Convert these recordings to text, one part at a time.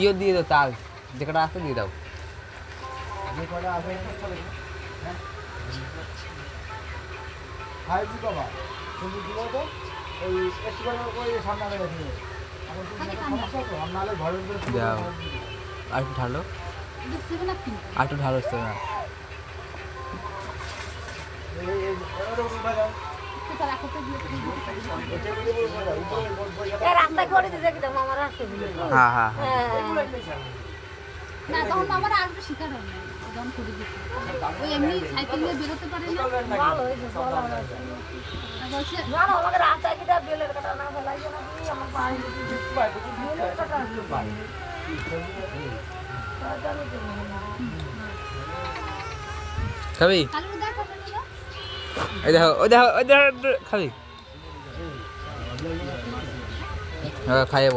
ইয়ে দিয়ে দাও তাল যে কটা আছে দিয়ে দাও। ফাইভ জি নাহলে ঘরের আর একটু ঢালো। আর একটু ঢালো না। রাস্তা করে দিতে দেখতাম আমার আসতে হ্যাঁ। না তখন আমার আর শিকার না করে দিচ্ছি ওই এমনি সাইকেল নিয়ে বেরোতে পারে না। ভালো হয়েছে বলা হয়েছে আমাকে রাস্তায় বেলের কাটা না ফেলাইছে না আমার পায়ে বেলের কাটা পেল ওই দেখো ওই দেখো ওই দেখো খাবি। হ্যাঁ খাইয়ে?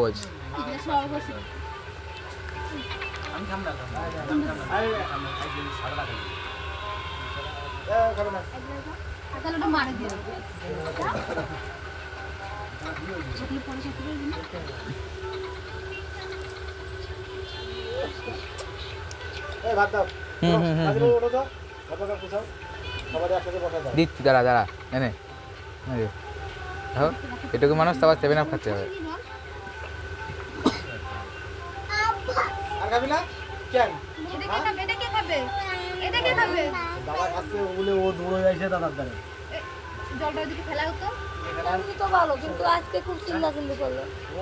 এই ভাত দাও। হুম, হুম, হুম, দিচ্ছি দাঁড়া দাঁড়া এনে এটুকু মানুষ তো আবার সেভেন আপ খাচ্ছে হবে জলটা ওদিকে ফেলা হতো তো ভালো কিন্তু আজকে খুব চিল্লা চিল্লি করল ও